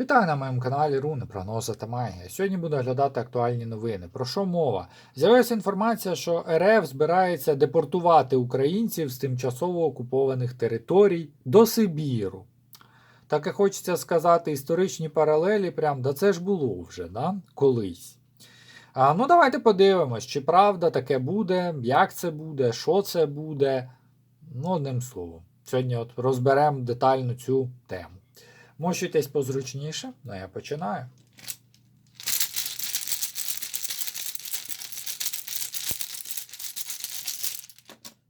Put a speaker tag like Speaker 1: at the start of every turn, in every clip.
Speaker 1: Вітаю на моєму каналі Руни, прогнози та магія. Сьогодні буду оглядати актуальні новини. Про що мова? З'явилася інформація, що РФ збирається депортувати українців з тимчасово окупованих територій до Сибіру. Так і хочеться сказати, історичні паралелі, прям, да це ж було вже, да? колись. А, ну, давайте подивимось, чи правда таке буде, як це буде, що це буде. Ну, одним словом. Сьогодні от розберемо детально цю тему. Мощуйтесь позручніше, ну я починаю.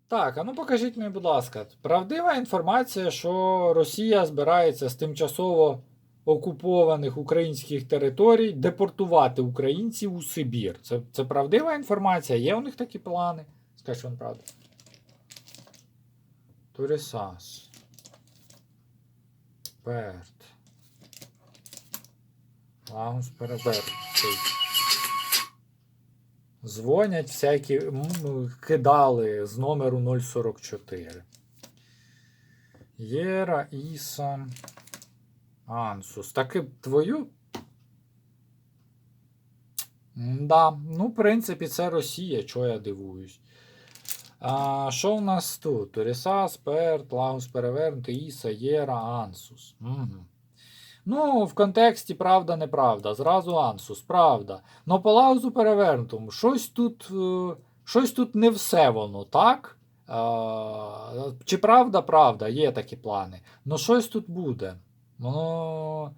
Speaker 1: Так, а ну покажіть мені, будь ласка, правдива інформація, що Росія збирається з тимчасово окупованих українських територій депортувати українців у Сибір. Це, це правдива інформація? Є у них такі плани? Скажіть вам правду. Турісас. Перт. Лагус перебер. Дзвонять всякі кидали з номеру 044. Єра, Іса. Ансус. Таки твою. Да, ну, в принципі, це Росія, чого я дивуюсь. А, Що у нас тут? Рісас, Перт, Лагус перевернутий, Іса, Єра, Ансус. Угу. Ну, в контексті правда, неправда. Зразу Ансус, правда. Но по Лагусу перевернутому, щось тут, е, щось тут не все воно, так? Чи правда, правда, є такі плани. Ну, щось тут буде. Воно.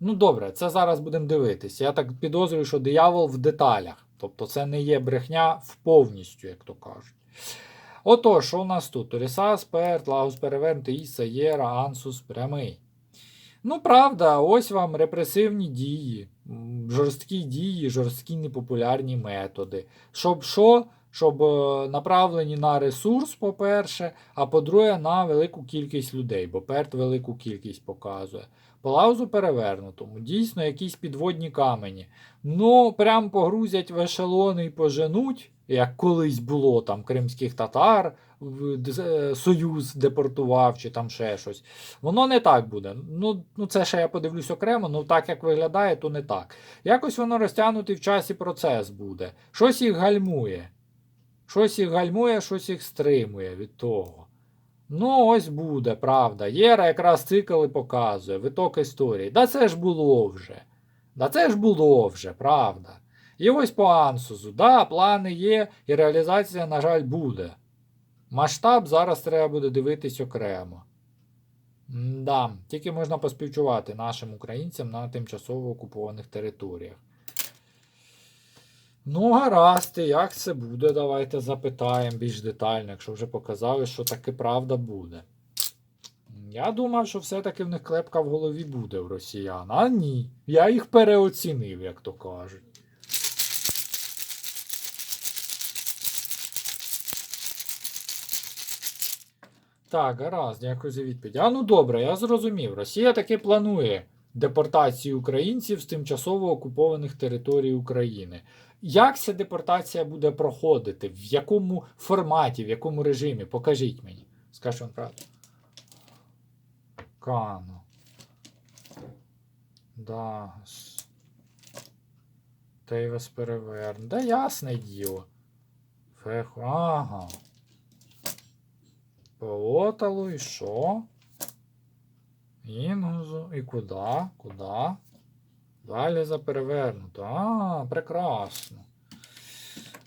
Speaker 1: Ну, добре, це зараз будемо дивитися. Я так підозрюю, що диявол в деталях. Тобто це не є брехня в повністю, як то кажуть. Отож, що у нас тут? Торісас, Перт, Лагус перевернутий, Іса, Єра, Ансус прямий. Ну, правда, ось вам репресивні дії, жорсткі дії, жорсткі непопулярні методи. Щоб що? Щоб е, направлені на ресурс, по-перше, а по-друге, на велику кількість людей, бо перт велику кількість показує. По лаузу перевернутому, дійсно, якісь підводні камені. Ну, прям погрузять в ешелони і поженуть, як колись було там кримських татар, е, Союз депортував чи там ще щось. Воно не так буде. Ну, ну це ще я подивлюсь окремо, ну так як виглядає, то не так. Якось воно розтягнутий в часі процес буде. Щось їх гальмує. Щось їх гальмує, щось їх стримує від того. Ну, ось буде, правда. Єра якраз цикл і показує, виток історії. Да це ж було вже. Да це ж було вже, правда. І ось по Ансузу. Да, плани є, і реалізація, на жаль, буде. Масштаб зараз треба буде дивитись окремо. Да, тільки можна поспівчувати нашим українцям на тимчасово окупованих територіях. Ну, гаразд, як це буде, давайте запитаємо більш детально, якщо вже показали, що таки правда буде. Я думав, що все-таки в них клепка в голові буде в росіян. А ні. Я їх переоцінив, як то кажуть. Так, гаразд, дякую за відповідь. А ну добре, я зрозумів. Росія таки планує депортацію українців з тимчасово окупованих територій України. Як ця депортація буде проходити? В якому форматі, в якому режимі? Покажіть мені. Скажіть вам правду. Кано. Дас. Тейвес переверн. Да ясне діло. Феху. Ага. Полоталу і що? Інгузу. І куди? Куди? Далі за перевернуто. А, прекрасно.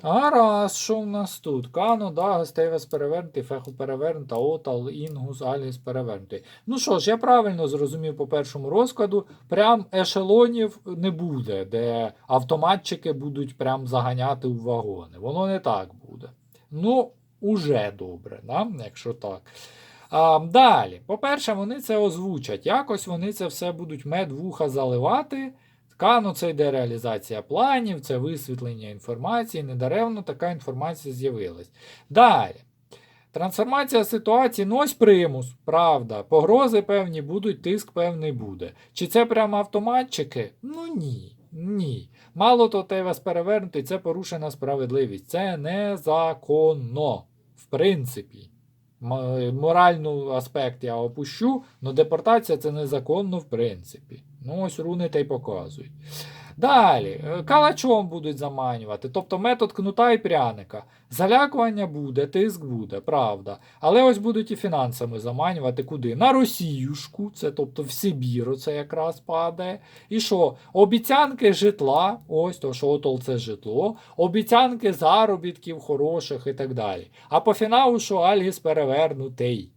Speaker 1: Гаразд, що в нас тут? Кано, Дагас, Тейвес перевернутий, Феху перевернута, Отал, Інгус, Аліс перевернутий. Ну що ж, я правильно зрозумів по першому розкладу, прям ешелонів не буде, де автоматчики будуть прям заганяти в вагони. Воно не так буде. Ну, уже добре, да? якщо так. А, далі, по-перше, вони це озвучать. Якось вони це все будуть мед вуха заливати. Кано це йде реалізація планів, це висвітлення інформації. Недаревно така інформація з'явилась. Далі. Трансформація ситуації, ну ось примус, правда. Погрози певні будуть, тиск певний буде. Чи це прямо автоматчики? Ну ні. Ні. Мало то те вас перевернути, це порушена справедливість. Це незаконно. В принципі. М- Моральну аспект я опущу, але депортація це незаконно в принципі. Ну, ось руни та й показують. Далі, е, калачом будуть заманювати, тобто метод кнута і пряника. Залякування буде, тиск буде, правда. Але ось будуть і фінансами заманювати куди? На Росіюшку, це тобто в Сибір, це якраз падає. І що? Обіцянки житла, ось то, що отол це житло, обіцянки заробітків хороших і так далі. А по фіналу, що Альгіс перевернутий.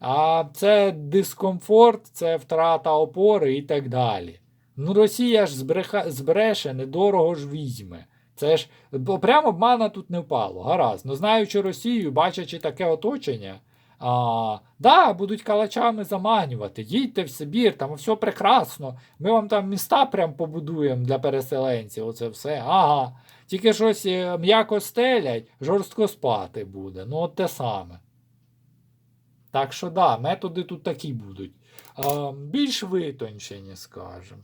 Speaker 1: А це дискомфорт, це втрата опори і так далі. Ну, Росія ж збреха, збреше, недорого ж візьме. Це ж прямо обмана тут не впало. Гаразд. Ну, знаючи Росію, бачачи таке оточення, а, да, будуть калачами заманювати. Їдьте в Сибір, там все прекрасно. Ми вам там міста прям побудуємо для переселенців. Оце все. Ага. Тільки щось е, м'яко стелять, жорстко спати буде. Ну, от те саме. Так що да, методи тут такі будуть. А, більш витончені, скажімо.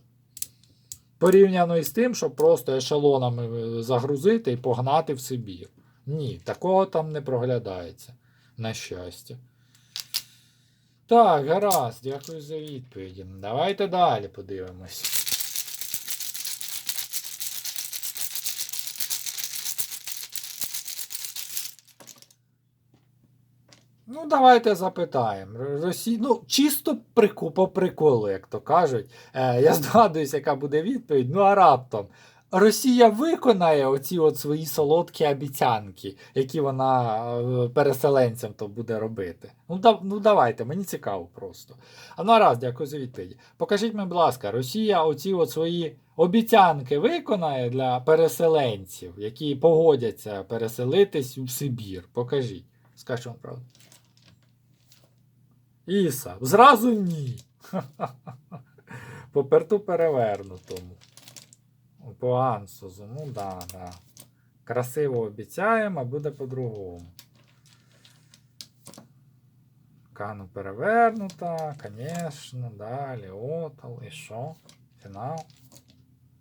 Speaker 1: Порівняно із тим, щоб просто ешелонами е, загрузити і погнати в Сибір. Ні, такого там не проглядається. На щастя. Так, гаразд, дякую за відповіді. Давайте далі подивимось. Ну, давайте запитаємо. Росі... Ну, чисто прику... по приколу, як то кажуть. Е, я здогадуюсь, яка буде відповідь. Ну а раптом. Росія виконає оці от свої солодкі обіцянки, які вона е, переселенцям то буде робити. Ну, да, ну давайте, мені цікаво просто. А ну раз, дякую за відповіді. Покажіть мені, будь ласка, Росія оці от свої обіцянки виконає для переселенців, які погодяться переселитись у Сибір. Покажіть. Скажіть вам правду. Іса, зразу ні. По перту перевернутому. По ансузу, ну да, да. Красиво обіцяємо, а буде по-другому. Кану перевернута, звісно, далі, отал, і що? Фінал.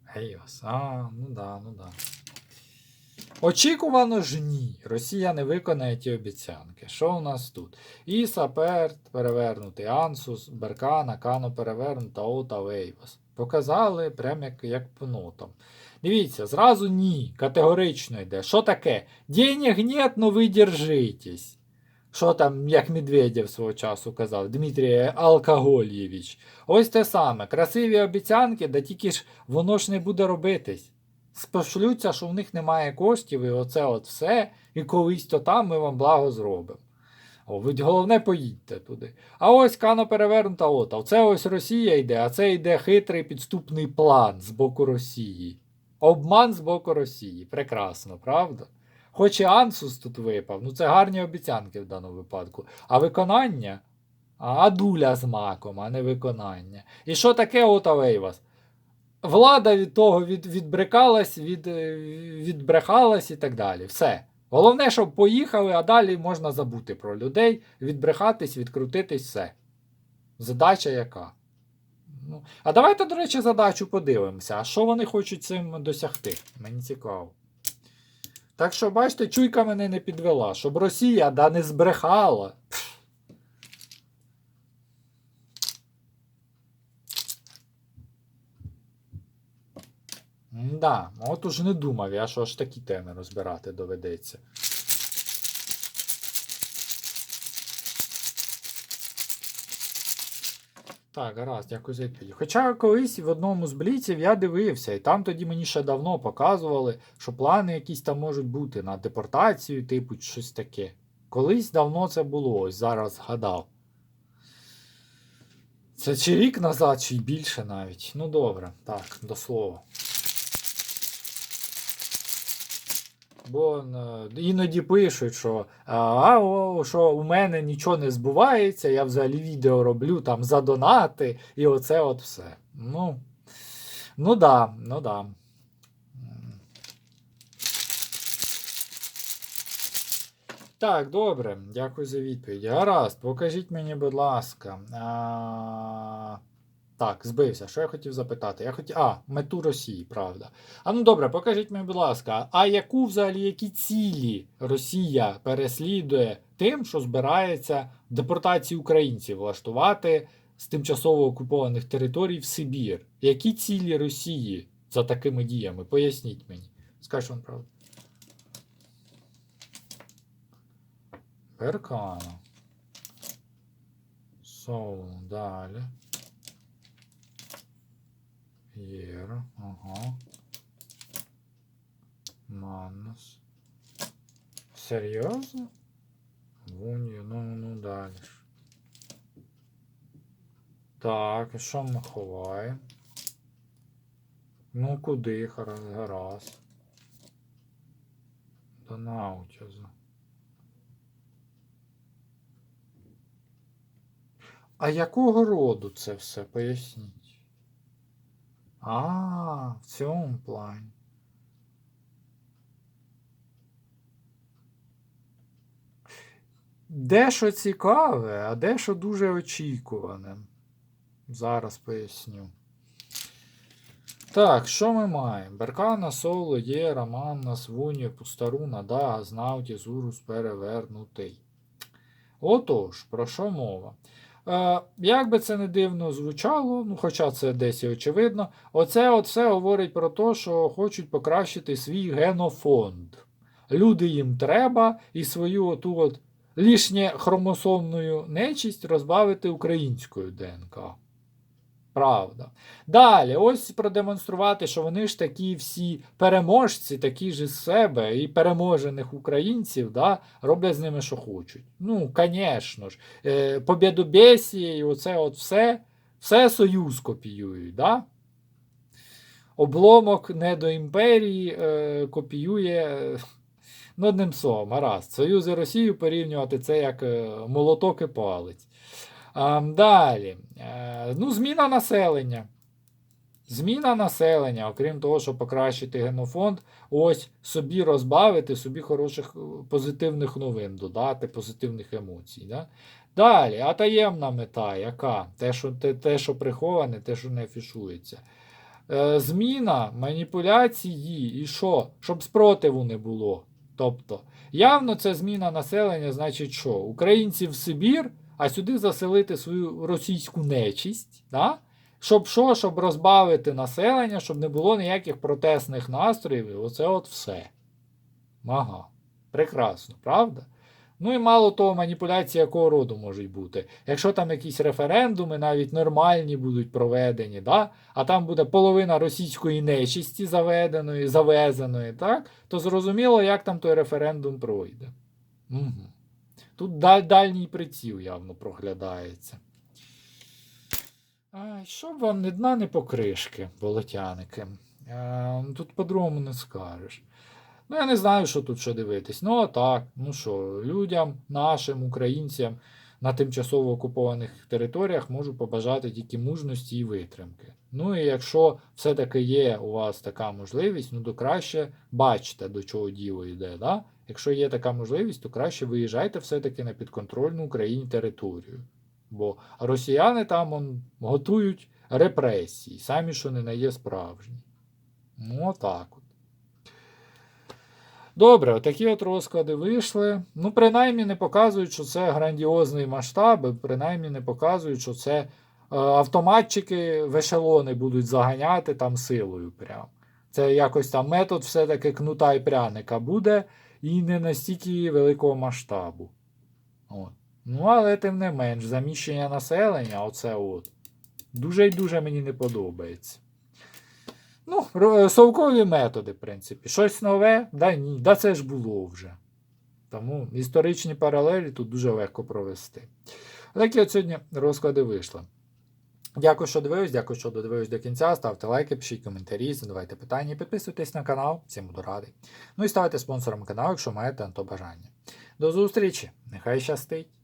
Speaker 1: Гейос, а, ну да, ну да. Очікувано ж ні. Росія не виконає ті обіцянки. Що у нас тут? Іса, Перт, перевернутий Ансус, Беркана, Кано перевернута, Ота, Вейвас. Показали прям як, як по. Дивіться, зразу ні. Категорично йде. Що таке? Денег нет, но ви держитесь. Що там, як Медведєв свого часу казав, Дмитрій Алкогольєвич. Ось те саме. Красиві обіцянки, да тільки ж воно ж не буде робитись. Спошлються, що в них немає коштів, і оце от все, і колись то там ми вам благо зробимо. О, ви головне поїдьте туди. А ось кано перевернута ота. Оце ось Росія йде, а це йде хитрий підступний план з боку Росії. Обман з боку Росії. Прекрасно, правда? Хоч і Ансус тут випав, ну це гарні обіцянки в даному випадку. А виконання? А дуля з маком, а не виконання. І що таке ота Вейвас? Влада від того від, відбрикалась, від, е, відбрехалась і так далі. Все. Головне, щоб поїхали, а далі можна забути про людей, відбрехатись, відкрутитись, все. Задача яка? Ну, а давайте, до речі, задачу подивимося. А що вони хочуть цим досягти? Мені цікаво. Так що, бачите, чуйка мене не підвела, щоб Росія да не збрехала. Да, от уж не думав я, що аж такі теми розбирати доведеться. Так, гаразд, дякую за відповідь. Хоча колись в одному з бліців я дивився, і там тоді мені ще давно показували, що плани якісь там можуть бути на депортацію, типу, щось таке. Колись давно це було, ось зараз згадав. Це чи рік назад, чи більше навіть. Ну добре, так, до слова. Бо е, іноді пишуть, що, а, о, що у мене нічого не збувається, я взагалі відео роблю там за донати, і оце от все. Ну, ну да, ну да. Так, добре, дякую за відповідь. Гаразд, покажіть мені, будь ласка. А... Так, збився. Що я хотів запитати? Я хотів. А, мету Росії, правда. А ну добре, покажіть мені, будь ласка, а яку взагалі які цілі Росія переслідує тим, що збирається депортацію українців влаштувати з тимчасово окупованих територій в Сибір. Які цілі Росії за такими діями? Поясніть мені. Скажіть вам правду. Беркана. Соул. Далі. Єра. Ага. Маннус. Серйозно? Вунію, ну ну далі. Так, і що ми ховаємо? Ну куди, гаразд. До наутязу. А якого роду це все? Поясніть. А, в цьому плані. Дещо цікаве, а дещо дуже очікуване. Зараз поясню. Так, що ми маємо? Беркана, Соло, Єра, Маннас, Вунія, Пустаруна, Дага, Знауті, Зурус перевернутий. Отож, про що мова? Е, як би це не дивно звучало, ну хоча це десь і очевидно, оце от все говорить про те, що хочуть покращити свій генофонд. Люди їм треба і свою оту от лишнє хромосомну нечість розбавити українською ДНК. Правда. Далі, ось продемонструвати, що вони ж такі всі переможці, такі ж із себе, і переможених українців, да, роблять з ними, що хочуть. Ну, звісно ж, е, побєдобєсіє і оце от все, все союз копіюють. Да? Обломок недоімперії е, копіює. е, Ну, одним словом, гаразд. Союз і Росію порівнювати це як е, молоток і палець. Далі. Е, ну, зміна населення. Зміна населення, окрім того, щоб покращити генофонд, ось собі розбавити, собі хороших позитивних новин додати, позитивних емоцій. Да? Далі, а таємна мета, яка? Те, що, те, те, що приховане, те, що не афішується. Е, зміна маніпуляції і що? Щоб спротиву не було. Тобто, явно це зміна населення, значить, що? Українці в Сибір, а сюди заселити свою російську нечість. Да? Щоб що? Щоб розбавити населення, щоб не було ніяких протестних настроїв. і Оце от все. Ага. Прекрасно, правда? Ну і мало того, маніпуляції якого роду можуть бути. Якщо там якісь референдуми, навіть нормальні будуть проведені, да? а там буде половина російської нечисті заведеної, завезеної, так? то зрозуміло, як там той референдум пройде. Угу. Тут дальній приціл явно проглядається. Ай, щоб вам не дна, не покришки, болотяники. Е, тут по-другому не скажеш. Ну, я не знаю, що тут що дивитись. Ну, а так, ну що, людям, нашим, українцям на тимчасово окупованих територіях можу побажати тільки мужності і витримки. Ну і якщо все-таки є у вас така можливість, ну то краще бачите, до чого діло йде. Да? Якщо є така можливість, то краще виїжджайте все-таки на підконтрольну Україні територію. Бо росіяни там он, готують репресії, самі що не на є справжні. Ну, отак от. Добре, отакі от розклади вийшли. Ну, принаймні не показують, що це грандіозний масштаб, принаймні не показують, що це е, автоматчики в ешелони будуть заганяти там силою. Прям. Це якось там метод все-таки кнута і пряника буде і не настільки великого масштабу. От. Ну, але тим не менш, заміщення населення, оце от, дуже й дуже мені не подобається. Ну, совкові методи, в принципі. Щось нове? Да ні, да це ж було вже. Тому історичні паралелі тут дуже легко провести. Такі от сьогодні розклади вийшли. Дякую, що дивились, дякую, що додивились до кінця. Ставте лайки, пишіть коментарі, задавайте питання, підписуйтесь на канал, всім буду радий. Ну і ставайте спонсором каналу, якщо маєте на то бажання. До зустрічі! Нехай щастить!